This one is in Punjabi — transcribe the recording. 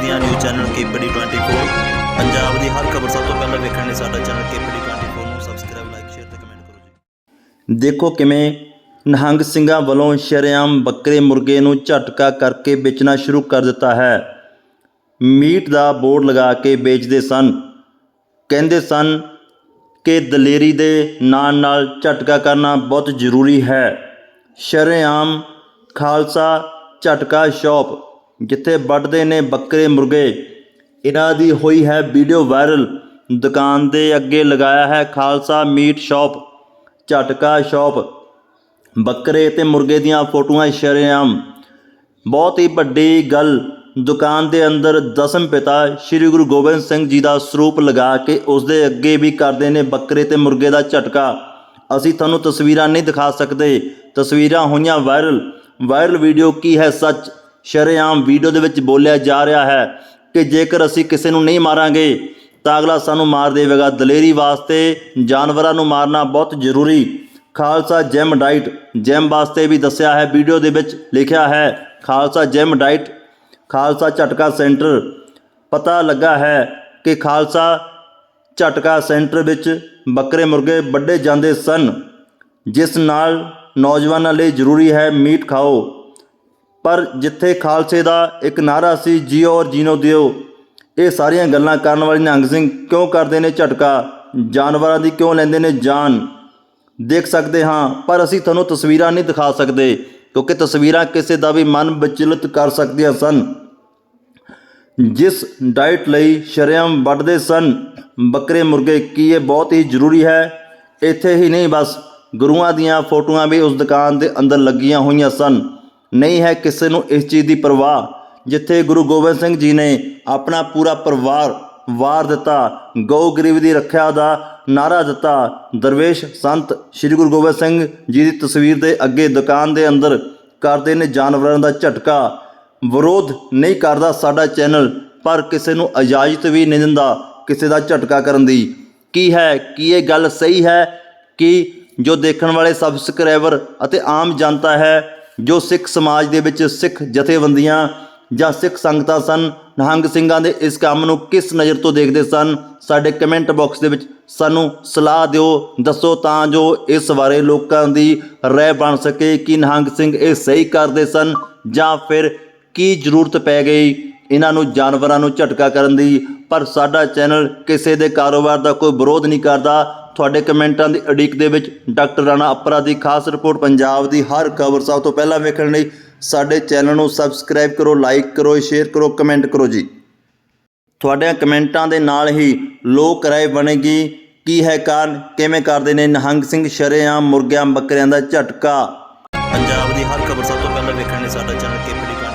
ਪੰਜਾਬ ਦੀਆਂ ਨਿਊਜ਼ ਚੈਨਲ ਕੇਪੀਡੀ 24 ਪੰਜਾਬ ਦੀ ਹਰ ਖਬਰ ਸਭ ਤੋਂ ਪਹਿਲਾਂ ਵੇਖਣ ਲਈ ਸਾਡਾ ਚੈਨਲ ਕੇਪੀਡੀ 24 ਨੂੰ ਸਬਸਕ੍ਰਾਈਬ ਲਾਈਕ ਸ਼ੇਅਰ ਤੇ ਕਮੈਂਟ ਕਰੋ ਜੀ। ਦੇਖੋ ਕਿਵੇਂ ਨਿਹੰਗ ਸਿੰਘਾਂ ਵੱਲੋਂ ਸ਼ਰੇਆਮ ਬੱਕਰੇ ਮੁਰਗੇ ਨੂੰ ਝਟਕਾ ਕਰਕੇ ਵੇਚਣਾ ਸ਼ੁਰੂ ਕਰ ਦਿੱਤਾ ਹੈ। ਮੀਟ ਦਾ ਬੋਰਡ ਲਗਾ ਕੇ ਵੇਚਦੇ ਸਨ। ਕਹਿੰਦੇ ਸਨ ਕਿ ਦਲੇਰੀ ਦੇ ਨਾਲ ਨਾਲ ਝਟਕਾ ਕਰਨਾ ਬਹੁਤ ਜ਼ਰੂਰੀ ਹੈ। ਸ਼ਰੇਆਮ ਖਾਲਸਾ ਝਟਕਾ ਸ਼ਾਪ ਜਿੱਥੇ ਵੱਢਦੇ ਨੇ ਬੱਕਰੇ ਮੁਰਗੇ। ਇਹਨਾਂ ਦੀ ਹੋਈ ਹੈ ਵੀਡੀਓ ਵਾਇਰਲ। ਦੁਕਾਨ ਦੇ ਅੱਗੇ ਲਗਾਇਆ ਹੈ Khalsa meat shop, jhatka shop. ਬੱਕਰੇ ਤੇ ਮੁਰਗੇ ਦੀਆਂ ਫੋਟੋਆਂ ਸ਼ਰੇਆਮ। ਬਹੁਤ ਹੀ ਵੱਡੀ ਗੱਲ, ਦੁਕਾਨ ਦੇ ਅੰਦਰ ਦਸਮ ਪਿਤਾ ਸ੍ਰੀ ਗੁਰੂ ਗੋਬਿੰਦ ਸਿੰਘ ਜੀ ਦਾ ਸਰੂਪ ਲਗਾ ਕੇ ਉਸ ਦੇ ਅੱਗੇ ਵੀ ਕਰਦੇ ਨੇ ਬੱਕਰੇ ਤੇ ਮੁਰਗੇ ਦਾ ਝਟਕਾ। ਅਸੀਂ ਤੁਹਾਨੂੰ ਤਸਵੀਰਾਂ ਨਹੀਂ ਦਿਖਾ ਸਕਦੇ। ਤਸਵੀਰਾਂ ਹੋਈਆਂ ਵਾਇਰਲ। ਵਾਇਰਲ ਵੀਡੀਓ ਕੀ ਹੈ ਸੱਚ? ਸ਼ਰੇਆਮ ਵੀਡੀਓ ਦੇ ਵਿੱਚ ਬੋਲਿਆ ਜਾ ਰਿਹਾ ਹੈ ਕਿ ਜੇਕਰ ਅਸੀਂ ਕਿਸੇ ਨੂੰ ਨਹੀਂ ਮਾਰਾਂਗੇ, ਤਾਂ ਅਗਲਾ ਸਾਨੂੰ ਮਾਰ ਦੇਵੇਗਾ। ਦਲੇਰੀ ਵਾਸਤੇ ਜਾਨਵਰਾਂ ਨੂੰ ਮਾਰਨਾ ਬਹੁਤ ਜ਼ਰੂਰੀ। ਖਾਲਸਾ ਜੈਮ ਡਾਈਟ ਜੈਮ ਵਾਸਤੇ ਵੀ ਦੱਸਿਆ ਹੈ, ਵੀਡੀਓ ਦੇ ਵਿੱਚ ਲਿਖਿਆ ਹੈ, ਖਾਲਸਾ ਜੈਮ ਡਾਈਟ ਖਾਲਸਾ ਝਟਕਾ ਸੈਂਟਰ। ਪਤਾ ਲੱਗਾ ਹੈ ਕਿ ਖਾਲਸਾ ਝਟਕਾ ਸੈਂਟਰ ਵਿੱਚ ਬੱਕਰੇ ਮੁਰਗੇ ਵੱਡੇ ਜਾਂਦੇ ਸਨ, ਜਿਸ ਨਾਲ ਨੌਜਵਾਨਾਂ ਲਈ ਜ਼ਰੂਰੀ ਹੈ ਮੀਟ ਖਾਓ। ਪਰ ਜਿੱਥੇ ਖਾਲਸੇ ਦਾ ਇੱਕ ਨਾਰਾ ਸੀ, ਜੀਓ ਔਰ ਜੀਨੋ ਦਿਓ, ਇਹ ਸਾਰੀਆਂ ਗੱਲਾਂ ਕਰਨ ਵਾਲੇ ਨਿਹੰਗ ਸਿੰਘ ਕਿਉਂ ਕਰਦੇ ਨੇ ਝਟਕਾ? ਜਾਨਵਰਾਂ ਦੀ ਕਿਉਂ ਲੈਂਦੇ ਨੇ ਜਾਨ? ਦੇਖ ਸਕਦੇ ਹਾਂ, ਪਰ ਅਸੀਂ ਤੁਹਾਨੂੰ ਤਸਵੀਰਾਂ ਨਹੀਂ ਦਿਖਾ ਸਕਦੇ, ਕਿਉਂਕਿ ਤਸਵੀਰਾਂ ਕਿਸੇ ਦਾ ਵੀ ਮਨ ਵਿਚਲਿਤ ਕਰ ਸਕਦੀਆਂ ਸਨ। ਜਿਸ ਡਾਈਟ ਲਈ ਸ਼ਰੇਆਮ ਵੱਢਦੇ ਸਨ, ਬੱਕਰੇ ਮੁਰਗੇ, ਕੀ ਇਹ ਬਹੁਤ ਹੀ ਜ਼ਰੂਰੀ ਹੈ? ਇੱਥੇ ਹੀ ਨਹੀਂ, ਬਸ ਗੁਰੂਆਂ ਦੀਆਂ ਫੋਟੋਆਂ ਵੀ ਉਸ ਦੁਕਾਨ ਦੇ ਅੰਦਰ ਲੱਗੀਆਂ ਹੋਈਆਂ ਸਨ। ਨਹੀਂ ਹੈ ਕਿਸੇ ਨੂੰ ਇਸ ਚੀਜ਼ ਦੀ ਪਰਵਾਹ। ਜਿੱਥੇ ਗੁਰੂ ਗੋਬਿੰਦ ਸਿੰਘ ਜੀ ਨੇ ਆਪਣਾ ਪੂਰਾ ਪਰਿਵਾਰ ਵਾਰ ਦਿੱਤਾ, ਗਊ ਗਰੀਬ ਦੀ ਰੱਖਿਆ ਦਾ ਨਾਰਾ ਦਿੱਤਾ, ਦਰਵੇਸ਼ ਸੰਤ ਸ੍ਰੀ ਗੁਰੂ ਗੋਬਿੰਦ ਸਿੰਘ ਜੀ ਦੀ ਤਸਵੀਰ ਦੇ ਅੱਗੇ ਦੁਕਾਨ ਦੇ ਅੰਦਰ ਕਰਦੇ ਨੇ ਜਾਨਵਰਾਂ ਦਾ ਝਟਕਾ। ਵਿਰੋਧ ਨਹੀਂ ਕਰਦਾ ਸਾਡਾ ਚੈਨਲ, ਪਰ ਕਿਸੇ ਨੂੰ ਇਜਾਜ਼ਤ ਵੀ ਨਹੀਂ ਦਿੰਦਾ ਕਿਸੇ ਦਾ ਝਟਕਾ ਕਰਨ ਦੀ। ਕੀ ਹੈ, ਕੀ ਇਹ ਗੱਲ ਸਹੀ ਹੈ ਕਿ ਜੋ ਦੇਖਣ ਵਾਲੇ ਸਬਸਕ੍ਰਾਈਬਰ ਅਤੇ ਆਮ ਜਨਤਾ ਹੈ ਜੋ ਸਿੱਖ ਸਮਾਜ ਦੇ ਵਿੱਚ ਸਿੱਖ ਜਥੇਬੰਦੀਆਂ ਜਾਂ ਸਿੱਖ ਸੰਗਤਾਂ ਸਨ, ਨਿਹੰਗ ਸਿੰਘਾਂ ਦੇ ਇਸ ਕੰਮ ਨੂੰ ਕਿਸ ਨਜ਼ਰ ਤੋਂ ਦੇਖਦੇ ਸਨ? ਸਾਡੇ ਕਮੈਂਟ ਬਾਕਸ ਦੇ ਵਿੱਚ ਸਾਨੂੰ ਸਲਾਹ ਦਿਓ। ਦੱਸੋ ਤਾਂ ਜੋ ਇਸ ਬਾਰੇ ਲੋਕਾਂ ਦੀ ਰਾਏ ਬਣ ਸਕੇ ਕਿ ਨਿਹੰਗ ਸਿੰਘ ਇਹ ਸਹੀ ਕਰਦੇ ਸਨ ਜਾਂ ਫਿਰ ਕੀ ਜ਼ਰੂਰਤ ਪੈ ਗਈ। ਇਹਨਾਂ ਨੂੰ ਜਾਨਵਰਾਂ ਨੂੰ ਝਟਕਾ ਕਰਨ ਦੀ। ਪਰ ਸਾਡਾ ਚੈਨਲ ਕਿਸੇ ਦੇ ਕਾਰੋਬਾਰ ਦਾ ਕੋਈ ਵਿਰੋਧ ਨਹੀਂ ਕਰਦਾ। ਤੁਹਾਡੇ ਕਮੈਂਟਾਂ ਦੀ ਅਡੀਕ ਦੇ ਵਿੱਚ ਡਾਕਟਰ ਰਾਣਾ ਅਪਰਾ ਦੀ ਖਾਸ ਰਿਪੋਰਟ ਪੰਜਾਬ ਦੀ ਹਰ ਖਬਰ ਸਭ ਤੋਂ ਪਹਿਲਾਂ ਵੇਖਣ ਲਈ ਸਾਡੇ ਚੈਨਲ ਨੂੰ ਸਬਸਕ੍ਰਾਈਬ ਕਰੋ, ਲਾਈਕ ਕਰੋ, ਸ਼ੇਅਰ ਕਰੋ, ਕਮੈਂਟ ਕਰੋ ਜੀ। ਤੁਹਾਡੇ ਕਮੈਂਟਾਂ ਦੇ ਨਾਲ ਹੀ ਲੋਕ ਰਾਏ ਬਣੇਗੀ। ਕੀ ਹੈ ਕਾਰਨ? ਕਿਵੇਂ ਕਰਦੇ ਨੇ? ਨਿਹੰਗ ਸਿੰਘ ਸ਼ਰੇਆਮ ਮੁਰਗਿਆਂ ਬੱਕਰਿਆਂ ਦਾ ਝਟਕਾ। ਪੰਜਾਬ ਦੀ ਹਰ ਖਬਰ ਸਭ ਤੋਂ ਪਹਿਲਾਂ ਵੇਖਣ ਲਈ ਸਾਡਾ ਚੈਨਲ ਕੇਪੀਡੀ